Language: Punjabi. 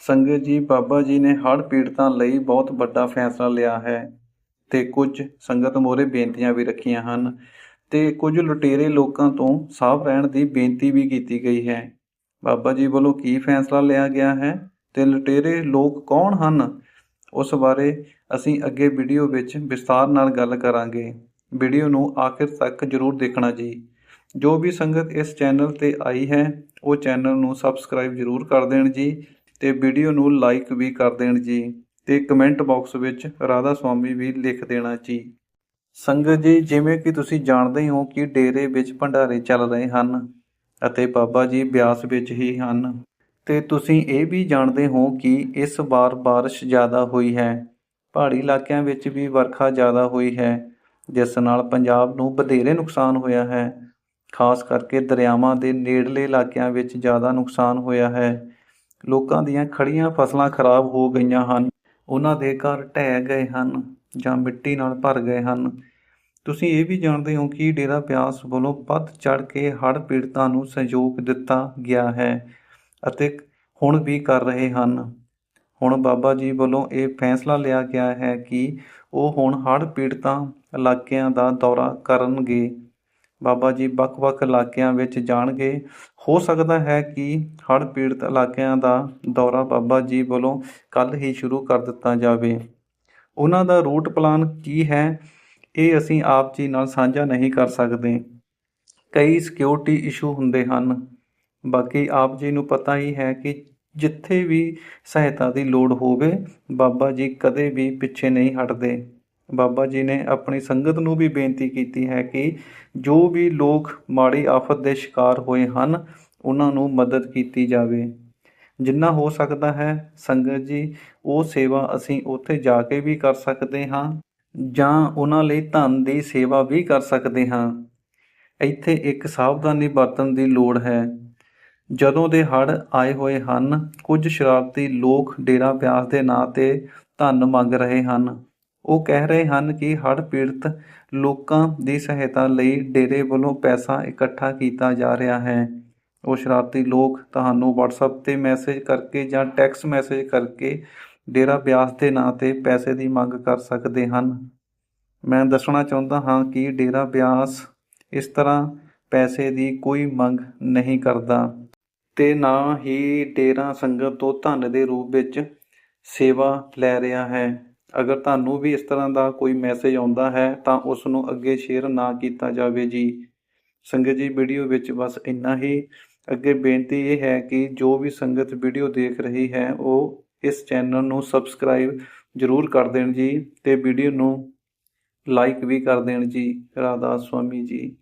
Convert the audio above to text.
ਸੰਗਤ ਜੀ, ਬਾਬਾ ਜੀ ਨੇ ਹੜ੍ਹ ਪੀੜਤਾਂ ਲਈ ਬਹੁਤ ਵੱਡਾ ਫੈਸਲਾ ਲਿਆ ਹੈ ਤੇ ਕੁਝ ਸੰਗਤ ਮੋਰੇ ਬੇਨਤੀਆਂ ਵੀ ਰੱਖੀਆਂ ਹਨ ਤੇ ਕੁਝ ਲੁਟੇਰੇ ਲੋਕਾਂ ਤੋਂ ਸਾਫ਼ ਰਹਿਣ ਦੀ ਬੇਨਤੀ ਵੀ ਕੀਤੀ ਗਈ ਹੈ। ਬਾਬਾ ਜੀ ਵੱਲੋਂ ਕੀ ਫੈਸਲਾ ਲਿਆ ਗਿਆ ਹੈ ਤੇ ਲੁਟੇਰੇ ਲੋਕ ਕੌਣ ਹਨ? ਉਸ ਬਾਰੇ ਅਸੀਂ ਅੱਗੇ ਵੀਡੀਓ ਵਿੱਚ ਵਿਸਤਾਰ ਨਾਲ ਗੱਲ ਕਰਾਂਗੇ। ਵੀਡੀਓ ਨੂੰ ਆਖਿਰ ਤੱਕ ਜਰੂਰ ਦੇਖਣਾ ਜੀ। ਜੋ ਵੀ ਸੰਗਤ ਇਸ ਚੈਨਲ ਤੇ ਆਈ ਹੈ, ਉਹ ਚੈਨਲ ਨੂੰ ਸਬਸਕ੍ਰਾਈਬ ਜਰੂਰ ਕਰ ਦੇਣ ਜੀ ਤੇ ਵੀਡੀਓ ਨੂੰ ਲਾਈਕ ਵੀ ਕਰ ਦੇਣ ਜੀ ਤੇ ਕਮੈਂਟ ਬਾਕਸ ਵਿੱਚ ਰਾਧਾ ਸੁਆਮੀ ਵੀ ਲਿਖ ਦੇਣਾ ਜੀ। ਸੰਗਤ ਜੀ, ਜਿਵੇਂ ਕਿ ਤੁਸੀਂ ਜਾਣਦੇ ਹੋ ਕਿ ਡੇਰੇ ਵਿੱਚ ਭੰਡਾਰੇ ਚੱਲ ਰਹੇ ਹਨ ਅਤੇ ਬਾਬਾ ਜੀ ਬਿਆਸ ਵਿੱਚ ਹੀ ਹਨ। ਤੇ ਤੁਸੀਂ ਇਹ ਵੀ ਜਾਣਦੇ ਹੋ ਕਿ ਇਸ ਵਾਰ ਬਾਰਿਸ਼ ਜ਼ਿਆਦਾ ਹੋਈ ਹੈ, ਪਹਾੜੀ ਇਲਾਕਿਆਂ ਵਿੱਚ ਵੀ ਵਰਖਾ ਜ਼ਿਆਦਾ ਹੋਈ ਹੈ, ਜਿਸ ਨਾਲ ਪੰਜਾਬ ਨੂੰ ਵਧੇਰੇ ਨੁਕਸਾਨ ਹੋਇਆ ਹੈ। ਖਾਸ ਕਰਕੇ ਦਰਿਆਵਾਂ ਦੇ ਨੇੜਲੇ ਇਲਾਕਿਆਂ ਵਿੱਚ ਜ਼ਿਆਦਾ ਨੁਕਸਾਨ ਹੋਇਆ ਹੈ। ਲੋਕਾਂ ਦੀਆਂ ਖੜੀਆਂ ਫਸਲਾਂ ਖਰਾਬ ਹੋ ਗਈਆਂ ਹਨ। ਉਹਨਾਂ ਦੇ ਘਰ ਢਹਿ ਗਏ ਹਨ ਜਾਂ ਮਿੱਟੀ ਨਾਲ ਭਰ ਗਏ ਹਨ। ਤੁਸੀਂ ਇਹ ਵੀ ਜਾਣਦੇ ਹੋ ਕਿ ਡੇਰਾ ਬਿਆਸ ਵੱਲੋਂ ਵੱਧ ਚੜ ਕੇ ਹੜ੍ਹ ਪੀੜਤਾਂ ਨੂੰ ਸਹਿਯੋਗ ਦਿੱਤਾ ਗਿਆ ਹੈ ਅਤੇ ਹੁਣ ਵੀ ਕਰ ਰਹੇ ਹਨ। ਹੁਣ ਬਾਬਾ ਜੀ ਵੱਲੋਂ ਇਹ ਫੈਸਲਾ ਲਿਆ ਗਿਆ ਹੈ ਕਿ ਉਹ ਹੁਣ ਹੜ੍ਹ ਪੀੜਤਾਂ ਇਲਾਕਿਆਂ ਦਾ ਦੌਰਾ ਕਰਨਗੇ। ਬਾਬਾ ਜੀ ਵੱਖ-ਵੱਖ ਇਲਾਕਿਆਂ ਵਿੱਚ ਜਾਣਗੇ। ਹੋ ਸਕਦਾ ਹੈ ਕਿ ਹੜ੍ਹ ਪੀੜਤ ਇਲਾਕਿਆਂ ਦਾ ਦੌਰਾ ਬਾਬਾ ਜੀ ਵੱਲੋਂ ਕੱਲ ਹੀ ਸ਼ੁਰੂ ਕਰ ਦਿੱਤਾ ਜਾਵੇ। ਉਹਨਾਂ ਦਾ ਰੂਟ ਪਲਾਨ ਕੀ ਹੈ, ਇਹ ਅਸੀਂ ਆਪ ਜੀ ਨਾਲ ਸਾਂਝਾ ਨਹੀਂ ਕਰ ਸਕਦੇ। ਕਈ ਸਿਕਿਉਰਿਟੀ ਇਸ਼ੂ ਹੁੰਦੇ ਹਨ। ਬਾਕੀ ਆਪ ਜੀ ਨੂੰ ਪਤਾ ਹੀ ਹੈ ਕਿ ਜਿੱਥੇ ਵੀ ਸਹਾਇਤਾ ਦੀ ਲੋੜ ਹੋਵੇ, ਬਾਬਾ ਜੀ ਕਦੇ ਵੀ ਪਿੱਛੇ ਨਹੀਂ ਹਟਦੇ। ਬਾਬਾ ਜੀ ਨੇ ਆਪਣੀ ਸੰਗਤ ਨੂੰ ਵੀ ਬੇਨਤੀ ਕੀਤੀ ਹੈ ਕਿ ਜੋ ਵੀ ਲੋਕ ਮਾੜੀ ਆਫਤ ਦੇ ਸ਼ਿਕਾਰ ਹੋਏ ਹਨ, ਉਹਨਾਂ ਨੂੰ ਮਦਦ ਕੀਤੀ ਜਾਵੇ। ਜਿੰਨਾ ਹੋ ਸਕਦਾ ਹੈ, ਸੰਗਤ ਜੀ, ਉਹ ਸੇਵਾ ਅਸੀਂ ਉੱਥੇ ਜਾ ਕੇ ਵੀ ਕਰ ਸਕਦੇ ਹਾਂ, ਜਾਂ ਉਹਨਾਂ ਲਈ ਧਨ ਦੀ ਸੇਵਾ ਵੀ ਕਰ ਸਕਦੇ ਹਾਂ। ਇੱਥੇ ਇੱਕ ਸਾਵਧਾਨੀ ਵਰਤਣ ਦੀ ਲੋੜ ਹੈ। ਜਦੋਂ ਦੇ ਹੜ੍ਹ ਆਏ ਹੋਏ ਹਨ, ਕੁਝ ਸ਼ਰਾਰਤੀ ਲੋਕ ਡੇਰਾ ਬਿਆਸ ਦੇ ਨਾਂ ਤੇ ਧਨ ਮੰਗ ਰਹੇ ਹਨ। ਉਹ ਕਹਿ ਰਹੇ ਹਨ ਕਿ ਹੜ੍ਹ ਪੀੜਤ ਲੋਕਾਂ ਦੀ ਸਹਾਇਤਾ ਲਈ ਡੇਰੇ ਵੱਲੋਂ ਪੈਸਾ ਇਕੱਠਾ ਕੀਤਾ ਜਾ ਰਿਹਾ ਹੈ। ਉਹ ਸ਼ਰਾਰਤੀ ਲੋਕ ਤੁਹਾਨੂੰ WhatsApp ਤੇ ਮੈਸੇਜ ਕਰਕੇ ਜਾਂ ਟੈਕਸਟ ਮੈਸੇਜ ਕਰਕੇ ਡੇਰਾ ਬਿਆਸ ਦੇ ਨਾਂ ਤੇ ਪੈਸੇ ਦੀ ਮੰਗ ਕਰ ਸਕਦੇ ਹਨ। ਮੈਂ ਦੱਸਣਾ ਚਾਹੁੰਦਾ ਹਾਂ ਕਿ ਡੇਰਾ ਬਿਆਸ ਇਸ ਤਰ੍ਹਾਂ ਪੈਸੇ ਦੀ ਕੋਈ ਮੰਗ ਨਹੀਂ ਕਰਦਾ ਤੇ ਨਾ ਹੀ ਡੇਰਾ ਸੰਗਤ ਤੋਂ ਧਨ ਦੇ ਰੂਪ ਵਿੱਚ ਸੇਵਾ ਲੈ ਰਿਹਾ ਹੈ। ਅਗਰ ਤੁਹਾਨੂੰ ਵੀ ਇਸ ਤਰ੍ਹਾਂ ਦਾ ਕੋਈ ਮੈਸੇਜ ਆਉਂਦਾ ਹੈ, ਤਾਂ ਉਸ ਨੂੰ ਅੱਗੇ ਸ਼ੇਅਰ ਨਾ ਕੀਤਾ ਜਾਵੇ ਜੀ। ਸੰਗਤ ਜੀ ਵੀਡੀਓ ਵਿੱਚ ਬਸ ਇੰਨਾ ਹੀ। ਅੱਗੇ ਬੇਨਤੀ ਇਹ ਹੈ ਕਿ ਜੋ ਵੀ ਸੰਗਤ ਵੀਡੀਓ ਦੇਖ ਰਹੀ ਹੈ, ਉਹ ਇਸ ਚੈਨਲ ਨੂੰ ਸਬਸਕ੍ਰਾਈਬ ਜ਼ਰੂਰ ਕਰ ਦੇਣ ਜੀ ਤੇ ਵੀਡੀਓ ਨੂੰ ਲਾਈਕ ਵੀ ਕਰ ਦੇਣ ਜੀ। ਰਾਧਾ ਸੁਆਮੀ ਜੀ।